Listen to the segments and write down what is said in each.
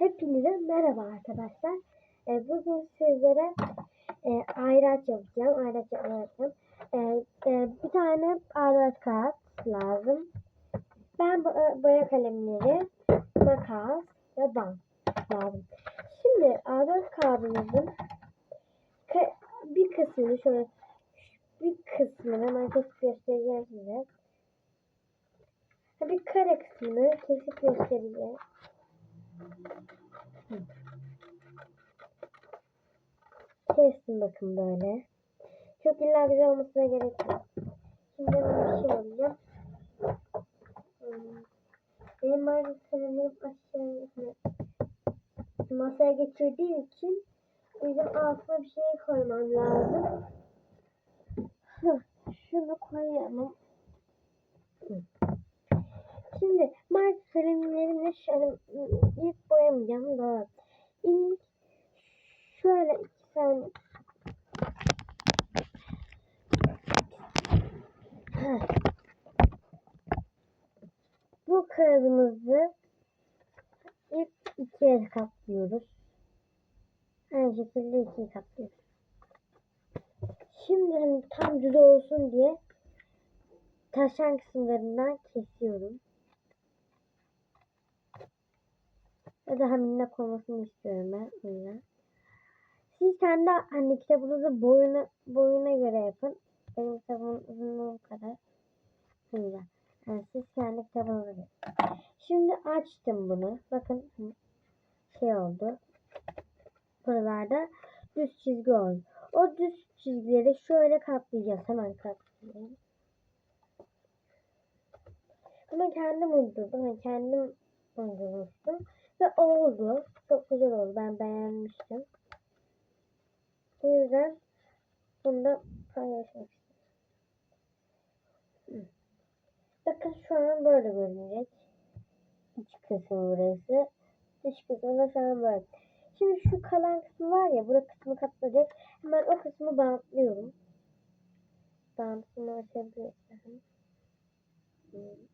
Hepinize merhaba arkadaşlar. Ee, bugün sizlere e, ayraç yapacağım. Ayraç yapacağım. Ee, e, bir tane ayraç kağıt lazım. Ben bo- boya kalemleri, makas ve bant lazım. Şimdi ayraç kağıdımızın ka- bir kısmını şöyle bir kısmını hemen kesip göstereceğim size. Bir kare kısmını kesip göstereceğim. Kestim bakın böyle. Çok illa güzel olmasına gerek yok. Şimdi ben bir şey alacağım. Benim maalesef kalemlerim aşağı masaya geçirdiğim için yüzden altına bir şey koymam lazım. Şunu koyalım. Mark kalemlerimle şöyle ilk boyamayacağım da ilk şöyle iki tane bu kağıdımızı ilk ikiye katlıyoruz. Aynı şekilde ikiye katlıyoruz. Şimdi hani tam düz olsun diye taşan kısımlarından kesiyorum. Ve daha minnak olmasını istiyorum ben. yüzden. Siz kendi hani kitabınızı boyuna, boyuna göre yapın. Benim kitabımın uzunluğu bu kadar. Yüzden. Yani siz kendi kitabınıza göre. Şimdi açtım bunu. Bakın şey oldu. Buralarda düz çizgi oldu. O düz çizgileri şöyle katlayacağız. Hemen katlayalım. Bunu kendim uydurdum. Yani kendim uydurmuştum. Ve oldu. Çok güzel oldu. Ben beğenmiştim. O yüzden bunu da paylaşmak istedim. Bakın şu an böyle görünecek. İç kısmı burası. Dış kısmı da şu an böyle. Şimdi şu kalan kısmı var ya, bura kısmı katladık. Hemen o kısmı bantlıyorum. Bantını açabilirsem. Hmm.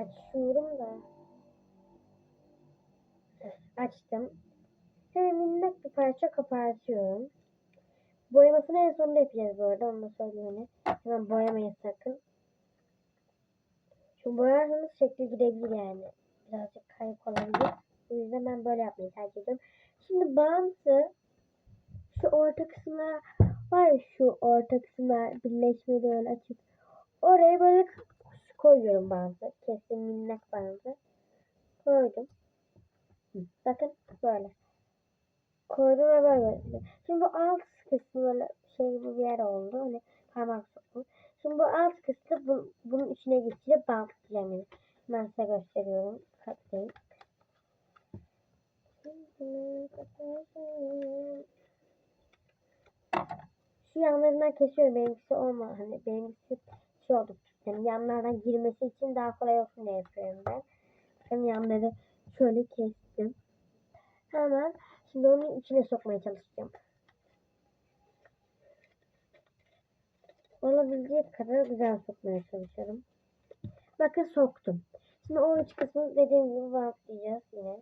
Açıyorum da. Açtım. Hemen minnak bir parça kopartıyorum. Boyamasını en sonunda yapacağız bu arada. Onu da söyleyeyim hani. Hemen boyamayın sakın. Şu boyarsanız şekli gidebilir yani. Birazcık kayıp olabilir. O yüzden ben böyle yapmayı tercih ediyorum. Şimdi bantı şu orta kısmına var ya şu orta kısmına birleşmeyi böyle açıp oraya böyle koyuyorum bantı. Kesin minnak bantı. Koydum. Bakın böyle. Koydum ve böyle. Şimdi bu alt kısmı böyle şey gibi bir yer oldu. Hani parmak soktum. Şimdi bu alt kısmı bu, bunun içine geçirip bantlayacağım yani. Ben size gösteriyorum. Katlayayım. Şu yanlarından kesiyorum. Benimkisi olma. Hani benimkisi şey oldu. Yani yanlardan girmesi için daha kolay olsun diye yapıyorum ben. Hem yanları şöyle kestim. Hemen şimdi onun içine sokmaya çalışacağım. Olabilecek kadar güzel sokmaya çalışıyorum. Bakın soktum. Şimdi o iç kısmı dediğim gibi bantlayacağız yine.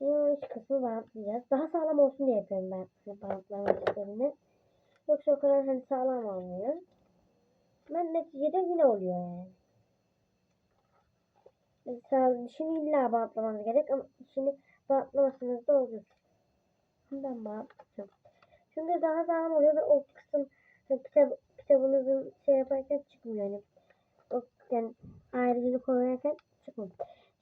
Yine o iç kısmı bantlayacağız. Daha sağlam olsun diye yapıyorum ben hani bantlama işlerini. Yoksa o kadar hani sağlam olmuyor. Ben neticede yine oluyor yani. Mesela dişini illa bantlamanız gerek ama içini bantlamasınız da olur. Ben bantlayacağım. Şimdi daha sağlam oluyor ve o kısım hani kitap, kitabınızın şey yaparken çıkmıyor yani. O yani ayrıcılık koyarken çıkmıyor.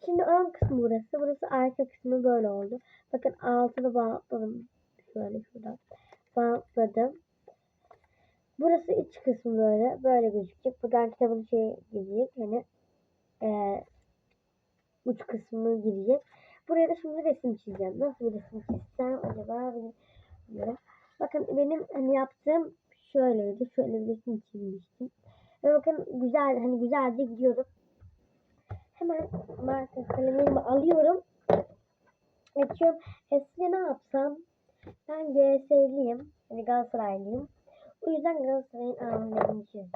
Şimdi ön kısmı burası. Burası arka kısmı böyle oldu. Bakın altını bantladım. Şöyle şuradan. Bantladım. Burası iç kısmı böyle. Böyle gözükecek. Buradan kitabın şey gidecek. Yani eee uç kısmı girecek. Buraya da şimdi resim çizeceğim. Nasıl bir resim çizsem acaba bilmiyorum. Bakın benim hani yaptığım şöyleydi. Şöyle bir resim çizmiştim. Ve bakın güzel hani güzelce gidiyorum. Hemen marka kalemimi alıyorum. Açıyorum. Eskiden ne yapsam? Ben GS'liyim. Hani Galatasaraylıyım. O yüzden Galatasaray'ın amblemini çizeceğim.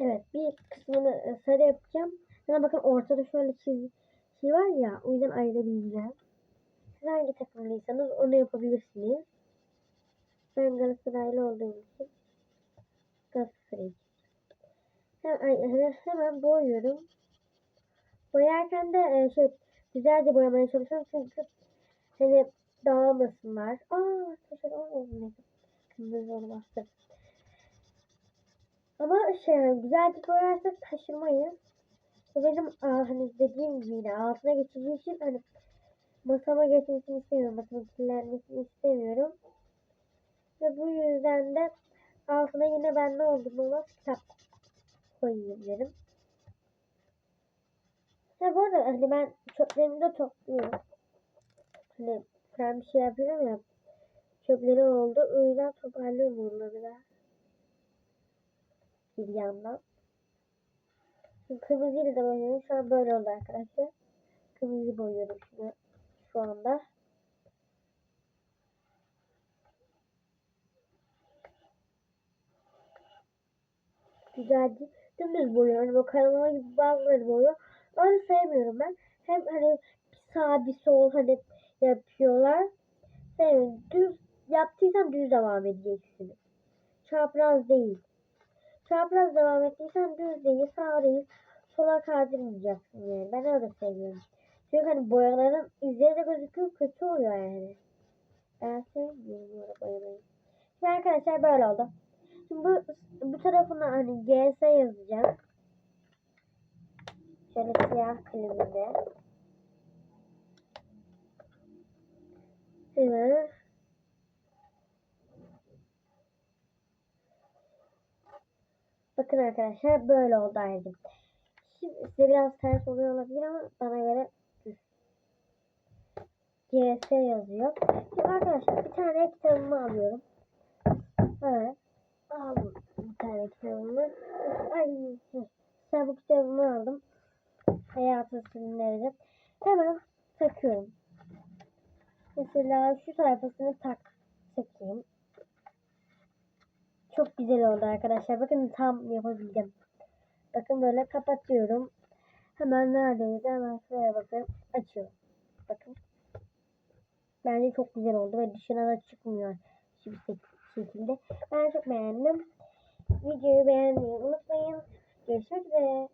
Evet bir kısmını e, sarı yapacağım. Sonra bakın ortada şöyle çizgi şey var ya o yüzden ayırabileceğim. Siz hangi takımlıysanız onu yapabilirsiniz. Ben Galatasaraylı olduğum için Galatasaray. Hemen, hemen boyuyorum. Boyarken de e, şey güzelce boyamaya çalışıyorum çünkü hani dağılmasınlar. Aa, taşır olmadı. Kırmızı olmazsa. Ama şey güzelce boyarsak taşırmayız. Ve Benim aa, hani dediğim gibi yine altına geçeceği için hani masama geçmesini istemiyorum. Masamın kirlenmesini istemiyorum. Ve bu yüzden de altına yine ben ne oldum olmaz kitap koyayım dedim. Ya bu arada hani ben çöplerimi de topluyorum. Hani ben bir şey yapıyorum ya. Çöpleri oldu. Yüzden toparlıyorum onları da. Bir yandan. Şimdi kırmızıyla da boyuyorum. Şu an böyle oldu arkadaşlar. Kırmızı boyuyorum şimdi. Şu anda. Güzelce dümdüz boyuyorum. O karalama gibi bazıları boyuyor. Öyle sevmiyorum ben. Hem hani bir sağ bir sol hani yapıyorlar. Sevmiyorum. Düz yaptıysan düz devam edeceksiniz. Çapraz değil. Çapraz devam ettiysen düz değil, sağ değil, sola kaydırmayacaksın yani. Ben öyle seviyorum. Çünkü hani boyaların izleri de gözüküyor, kötü oluyor yani. Ben sevmiyorum böyle boyamayı. Şimdi arkadaşlar böyle oldu. Şimdi bu, bu tarafına hani GS yazacağım. Şöyle siyah kaleminde. Şimdi Bakın arkadaşlar böyle oldu ayrıca. Şimdi size biraz ters oluyor olabilir ama bana göre. GS yazıyor. Şimdi arkadaşlar bir tane kitabımı alıyorum. Evet. Aldım bir tane kitabımı. Ay, işte bu kitabımı aldım. Hayatı sürümleri. Hemen takıyorum. Mesela şu sayfasını tak takayım. Çok güzel oldu arkadaşlar. Bakın tam yapabildim. Bakın böyle kapatıyorum. Hemen neredeydi? Hemen şuraya bakın. Açıyorum. Bakın. Bence çok güzel oldu ve dışına da çıkmıyor hiçbir şekilde. Ben çok beğendim. Videoyu beğenmeyi unutmayın. Görüşmek üzere.